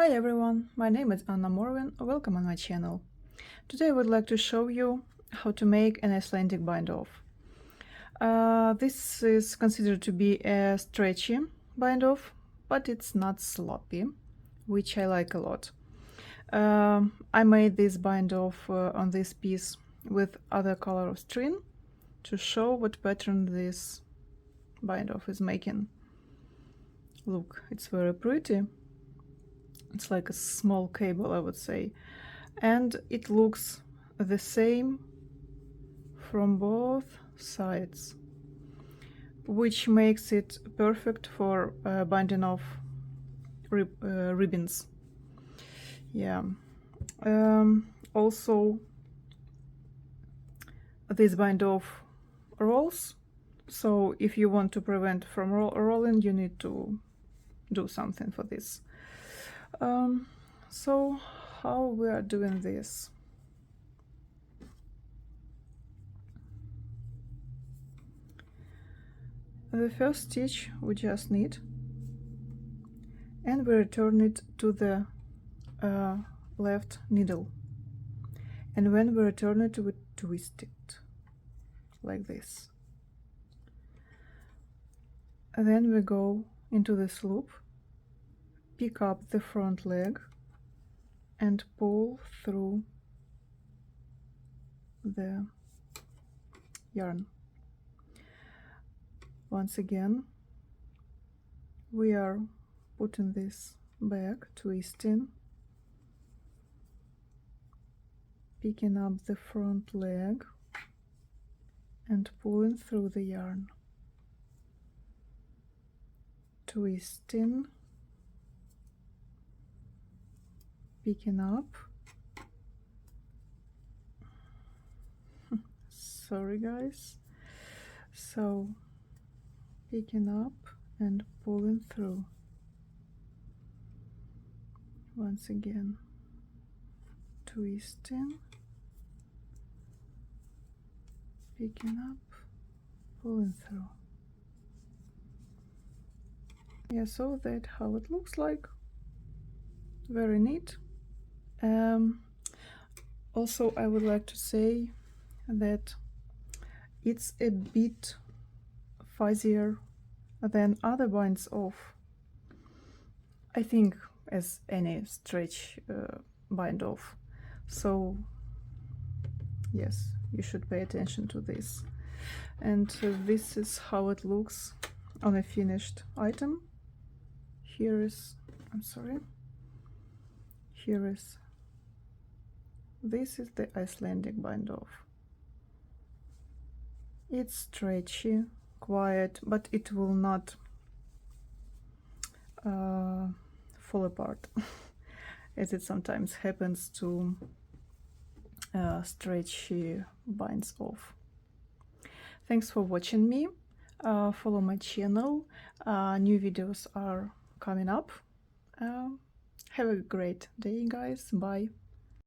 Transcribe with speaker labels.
Speaker 1: Hi everyone, my name is Anna Morvin, welcome on my channel. Today I would like to show you how to make an Icelandic bind-off. Uh, this is considered to be a stretchy bind-off, but it's not sloppy, which I like a lot. Um, I made this bind-off uh, on this piece with other color of string to show what pattern this bind-off is making. Look, it's very pretty it's like a small cable I would say. And it looks the same from both sides which makes it perfect for uh, binding off rib uh, ribbons. Yeah. Um, also this bind off rolls. So if you want to prevent from ro rolling you need to do something for this um, so how we are doing this? The first stitch we just knit and we return it to the uh, left needle. And when we return it we twist it like this. And then we go into this loop pick up the front leg and pull through the yarn. Once again, we are putting this back, twisting, picking up the front leg and pulling through the yarn, twisting picking up. Sorry guys. So picking up and pulling through. Once again twisting. Picking up pulling through. Yeah so that how it looks like. Very neat um, also, I would like to say that it's a bit fuzzier than other binds off. I think as any stretch uh, bind off. So yes, you should pay attention to this. And uh, this is how it looks on a finished item. Here is, I'm sorry, here is this is the Icelandic bind off. It's stretchy, quiet, but it will not uh, fall apart as it sometimes happens to uh, stretchy binds off. Thanks for watching me. Uh, follow my channel. Uh, new videos are coming up. Uh, have a great day, guys. Bye.